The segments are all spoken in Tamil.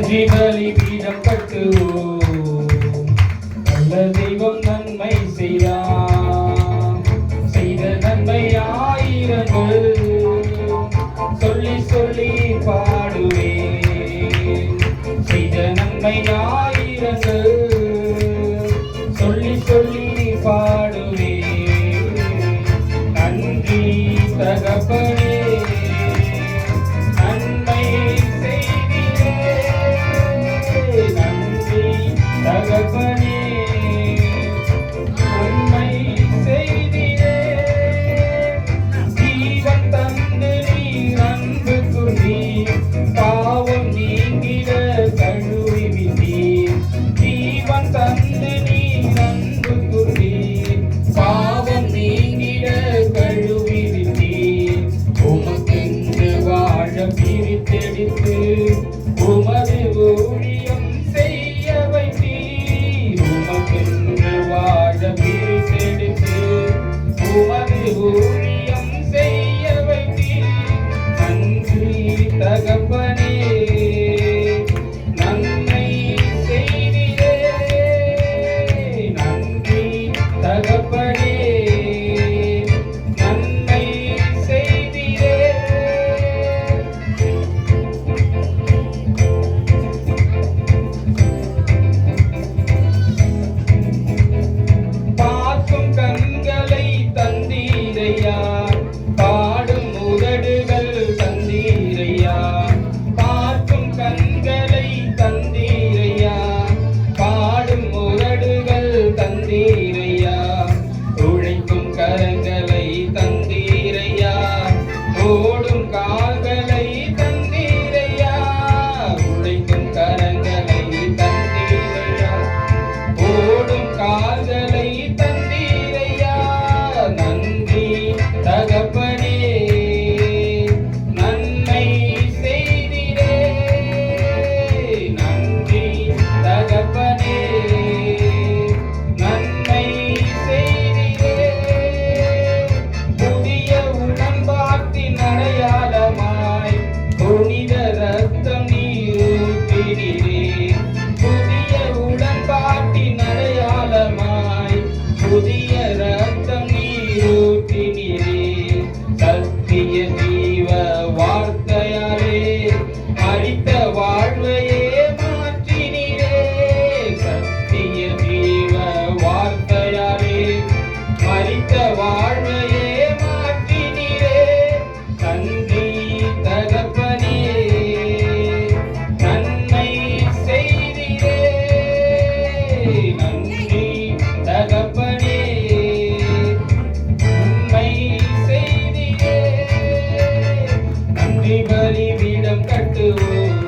நன்றி பலி வீதம் கட்டுவோம் நல்ல தெய்வம் நன்மை செய்தார். செய்த நன்மை ஆயிரங்கள் சொல்லி சொல்லி பாடுவே செய்த நன்மை ஆயிரங்கள் சொல்லி சொல்லி உமது ஊழியம் செய்யவை உமக்கென்று வாழ பிரித்தெடுத்து உமது ஊழியம் তিনি பலிபீடம் கட்டுவோம்.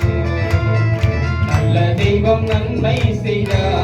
நல்ல தெய்வம் நன்மை செய்தார்.